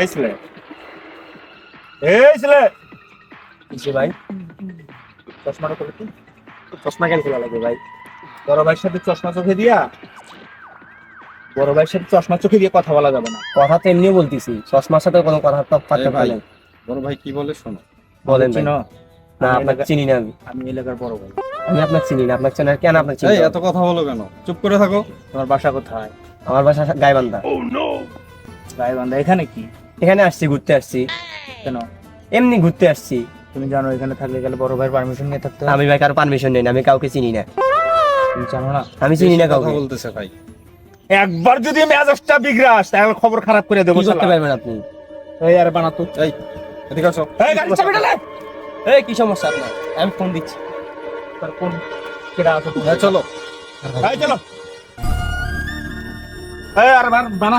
এই ছেলে। এই ছেলে। কিসে ভাই। চশমাটা তুই চশমা কেন খোলা লাগে ভাই? বড় ভাইয়ের সাথে চশমা চোখে দিয়া বড় ভাইয়ের সাথে চশমা চোখে দিয়ে কথা বলা যাবে না। কথা তো এমনিও বলতেছি চশমার সাথে কোনো কথা তো ভাই। পাইলেন বড় ভাই কি বলে শোনো? বলেন ভাই? না আপনাকে চিনি না আমি। আমি এলাকার বড় ভাই। আমি আপনাকে চিনি না আপনাকে চিনি না কেন আপনাকে চিনি এত কথা বলো কেন? চুপ করে থাকো। তোমার বাসা কোথায়? আমার বাসা গাইবান্ধা। গাইবান্ধা এখানে কি? এখানে আসছি ঘুরতে আসছি। কেন? এমনি ঘুরতে আসছি। তুমি জানো এখানে থাকলে গেলে বড় ভাইয়ের পারমিশন নিয়ে থাকতে আমি ভাই কারও পারমিশন নেই না, আমি কাউকে চিনি না। তুমি জানো না? আমি চিনি না কাউকে। বলতেছে ভাই। একবার যদি আমি মেজাজটা বিগড়াস তাহলে খবর খারাপ করে দেবো কি করতে পারবেন আপনি? এই আরে বানাতো এই এদিকে আসো। এই গাড়ি চাবি এই কি সমস্যা আপনার? আমি ফোন দিচ্ছি। তোর কোন কেডা আছে? তুমি? হ্যাঁ চলো। এই চলো। এই আরে বান- বানা।